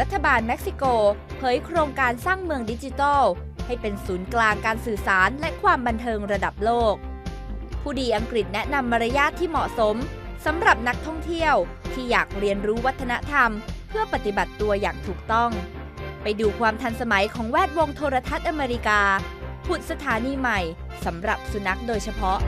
รัฐบาลเม็กซิโก เผยโครงการสร้างเมืองดิจิทัล ให้เป็นศูนย์กลางการสื่อสารและความบันเทิงระดับโลก ผู้ดีอังกฤษแนะนำมารยาทที่เหมาะสมสำหรับนักท่องเที่ยวที่อยากเรียนรู้วัฒนธรรม เพื่อปฏิบัติตัวอย่างถูกต้อง ไปดูความทันสมัยของแวดวงโทรทัศน์อเมริกาผุดสถานีใหม่สำหรับสุนัขโดยเฉพาะ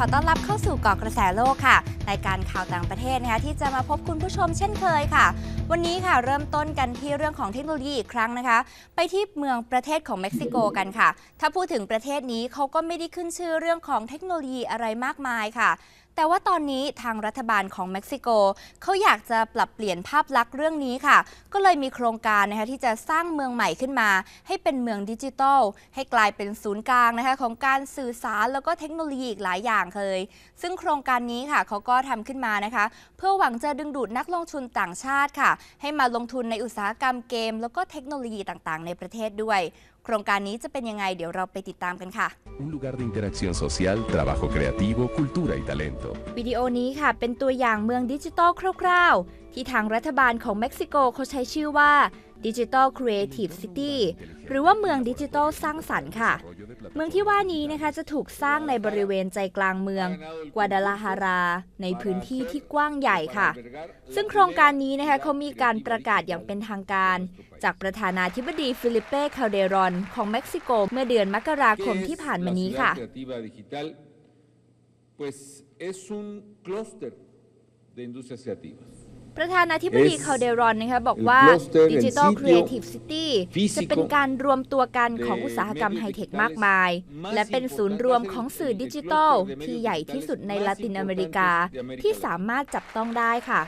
ขอต้อนรับเข้าสู่เกาะกระแสโลกค่ะรายการข่าวต่างประเทศนะคะที่จะมาพบคุณผู้ชมเช่นเคยค่ะ วันนี้ค่ะเริ่มต้นกันที่เรื่องของเทคโนโลยีอีกครั้งนะคะ ไปที่เมืองประเทศของเม็กซิโกกันค่ะ ถ้าพูดถึงประเทศนี้เขาก็ไม่ได้ขึ้นชื่อเรื่องของเทคโนโลยีอะไรมากมายค่ะ แต่ว่าตอนนี้ทางรัฐบาลของเม็กซิโกเขาอยากจะปรับเปลี่ยนภาพลักษณ์เรื่องนี้ค่ะ ก็เลยมีโครงการนะคะที่จะสร้างเมืองใหม่ขึ้นมา ให้เป็นเมืองดิจิทัล ให้กลายเป็นศูนย์กลางนะคะของการสื่อสารแล้วก็เทคโนโลยีอีกหลายอย่างเลยซึ่งโครงการนี้ค่ะเขาก็ทำขึ้นมานะคะ เพื่อหวังจะดึงดูดนักลงทุนต่างชาติค่ะ ให้มาลงทุนในอุตสาหกรรมเกม แล้วก็เทคโนโลยีต่างๆ ในประเทศด้วยโครงการนี้จะเป็นยังไงเดี๋ยวเราไปติดตามกันค่ะ Un lugar de interacción social, trabajo creativo, cultura y talento. วิดีโอนี้ค่ะ เป็นตัวอย่างเมืองดิจิทัลคร่าวๆ ที่ทางรัฐบาลของเม็กซิโกเขาใช้ชื่อว่า Digital Creative City หรือว่าเมืองดิจิทัลสร้างสรรค์ค่ะ เมืองที่ว่านี้นะคะจะถูกสร้างในบริเวณใจกลางเมืองกวาดาลาฮารา ในพื้นที่ที่กว้างใหญ่ค่ะ ซึ่งโครงการนี้นะคะเขามีการประกาศอย่างเป็นทางการ จากประธานาธิบดีฟิลิเป้คาเดรอน ของเม็กซิโก เมื่อเดือนมกราคมที่ผ่านมานี้ค่ะ pues es un clúster de industrias creativas. ประธานาธิบดี Es คาเดรอนนะคะบอกว่า el clúster, el Digital sitio Creative City físico จะเป็นการรวมตัวกันของอุตสาหกรรม de ไฮเทค medios มากมาย digitales และเป็นศูนย์รวมของสื่อดิจิทัลที่ใหญ่ที่สุดในลาตินอเมริกา ที่สามารถจับต้องได้ค่ะ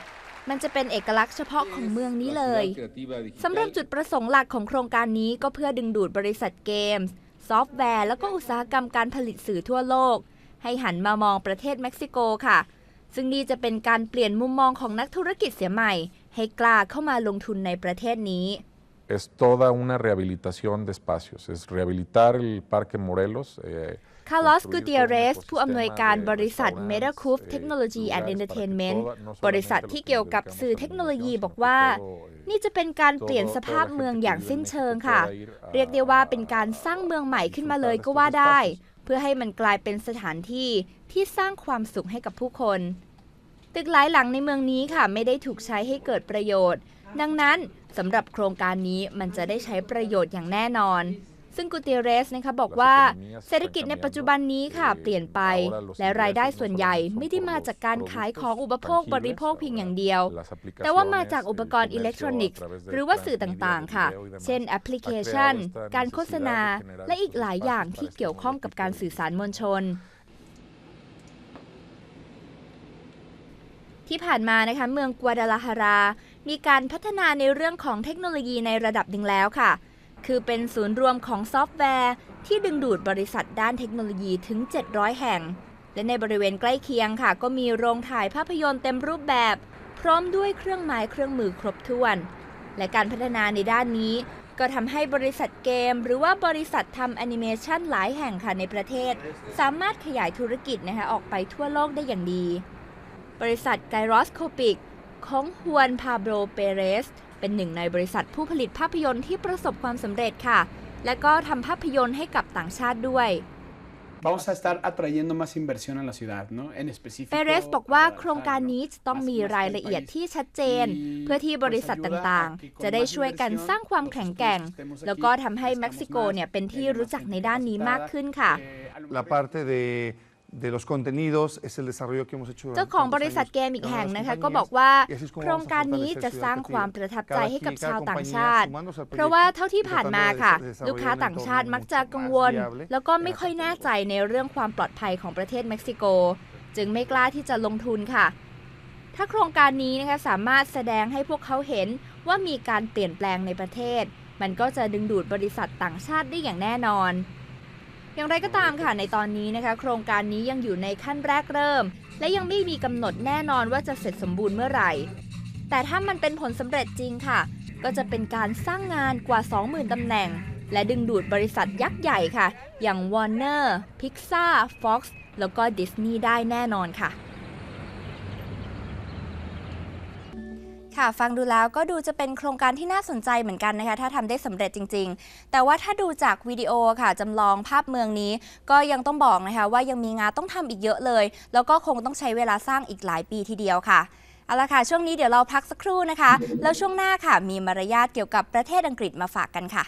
มันจะเป็นเอกลักษณ์เฉพาะของเมืองนี้เลย La ciudad creativa digital สำหรับจุดประสงค์หลักของโครงการนี้ก็เพื่อดึงดูดบริษัทเกมส์ซอฟต์แวร์ แล้วก็อุตสาหกรรมการผลิตสื่อทั่วโลก ให้หันมามองประเทศเม็กซิโกค่ะ ซึ่งนี่จะเป็นการเปลี่ยนมุมมองของนักธุรกิจเสียใหม่ ให้กล้าเข้ามาลงทุนในประเทศนี้ es toda una rehabilitación de espacios, es rehabilitar el Parque Morelos. eh, คาร์ลอส construir กู todo เตี un ยเรส ผู้อำนวยการ ecosistema de บริษัท restaurantes, Metacoup eh, Technology and lugares para que Entertainment toda- no บริษัท solamente ที่ los que เกี่ยว nos กับ dedicamos สื่อ a la เทคโนโลยี comunicación, บอก sino ว่า todo, eh, นี่จะเป็นการเปลี่ยน todo- สภาพ toda la เมือง gente อย่าง que สิ้น vive en เชิง México ค่ะ pueda ir a- เรียกได้ว่าเป็นการ a- สร้างเมืองใหม่ขึ้นมา disfrutar เลย de ก็ estos ว่าได้ espacios. เพื่อให้มันกลายเป็นสถานที่ที่สร้างความสุขให้กับผู้คน ตึกหลายหลังในเมืองนี้ค่ะ ไม่ได้ถูกใช้ให้เกิดประโยชน์ ดังนั้นสำหรับโครงการนี้มันจะได้ใช้ประโยชน์อย่างแน่นอน ซึ่งกูเตเรสนะคะบอกว่าเศรษฐกิจในปัจจุบันนี้ค่ะเปลี่ยนไป และรายได้ส่วนใหญ่ไม่ได้มาจากการขายของอุปโภคบริโภคเพียงอย่างเดียว แต่ว่ามาจากอุปกรณ์อิเล็กทรอนิกส์ หรือว่าสื่อต่างๆ ค่ะ เช่นแอปพลิเคชัน การโฆษณา และอีกหลายอย่างที่เกี่ยวข้องกับการสื่อสารมวลชนที่ผ่านมานะคะเมืองกัวดาลาฮารา มีการพัฒนาในเรื่องของเทคโนโลยีในระดับหนึ่งแล้วค่ะ คือเป็นศูนย์รวมของซอฟต์แวร์ที่ดึงดูดบริษัทด้านเทคโนโลยีถึง 700 แห่ง และในบริเวณใกล้เคียงค่ะ ก็มีโรงถ่ายภาพยนตร์เต็มรูปแบบ พร้อมด้วยเครื่องไม้เครื่องมือครบถ้วน และการพัฒนาในด้านนี้ ก็ทำให้บริษัทเกม หรือว่าบริษัททำแอนิเมชันหลายแห่งค่ะในประเทศ สามารถขยายธุรกิจนะคะออกไปทั่วโลกได้อย่างดี บริษัทไกรอสโคปิกของฮวนพาโบรเปเรส เป็นหนึ่งในบริษัทผู้ผลิตภาพยนตร์ที่ประสบความสำเร็จค่ะ และก็ทำภาพยนตร์ให้กับต่างชาติด้วย vamos a estar atrayendo más inversión a la ciudad, ¿no? En específico. เปเรสบอกว่า a โครงการนี้จะต้องมีรายละเอียดที่ชัดเจน เพื่อที่บริษัทต่างๆ จะได้ช่วยกันสร้างความแข็งแกร่ง แล้วก็ทำให้เม็กซิโกเนี่ยเป็นที่รู้จักในด้านนี้มากขึ้นค่ะ La parte de, de los contenidos es el desarrollo que hemos hecho. เจ้าของบริษัทเกมอีกแห่งนะคะก็บอกว่าโครงการนี้จะสร้างความประทับใจให้กับชาวต่างชาติ เพราะว่าเท่าที่ผ่านมาค่ะ ลูกค้าต่างชาติมักจะกังวล แล้วก็ไม่ค่อยแน่ใจในเรื่องความปลอดภัยของประเทศเม็กซิโก จึงไม่กล้าที่จะลงทุนค่ะ ถ้าโครงการนี้นะคะสามารถแสดงให้พวกเขาเห็นว่ามีการเปลี่ยนแปลงในประเทศ มันก็จะดึงดูดบริษัทต่างชาติได้อย่างแน่นอน อย่างไรก็ตามค่ะในตอนนี้นะคะ โครงการนี้ยังอยู่ในขั้นแรกเริ่ม และยังไม่มีกำหนดแน่นอนว่าจะเสร็จสมบูรณ์เมื่อไหร่ แต่ถ้ามันเป็นผลสำเร็จจริงค่ะ ก็จะเป็นการสร้างงานกว่า 20,000ตำแหน่ง และดึงดูดบริษัทยักษ์ใหญ่ค่ะ อย่าง Warner, Pixar, Fox แล้วก็ Disney ได้แน่นอนค่ะ ค่ะฟังดูแล้วก็ดูจะเป็นโครงการที่น่าสนใจเหมือนกันนะคะ ถ้าทำได้สำเร็จจริง ๆ แต่ว่าถ้าดูจากวิดีโอค่ะจำลองภาพเมืองนี้ ก็ยังต้องบอกนะคะ ว่ายังมีงานต้องทำอีกเยอะเลย แล้วก็คงต้องใช้เวลาสร้างอีกหลายปีทีเดียวค่ะเอาละค่ะ ช่วงนี้เดี๋ยวเราพักสักครู่นะคะ แล้วช่วงหน้าค่ะ มีมารยาทเกี่ยวกับประเทศอังกฤษมาฝากกันค่ะ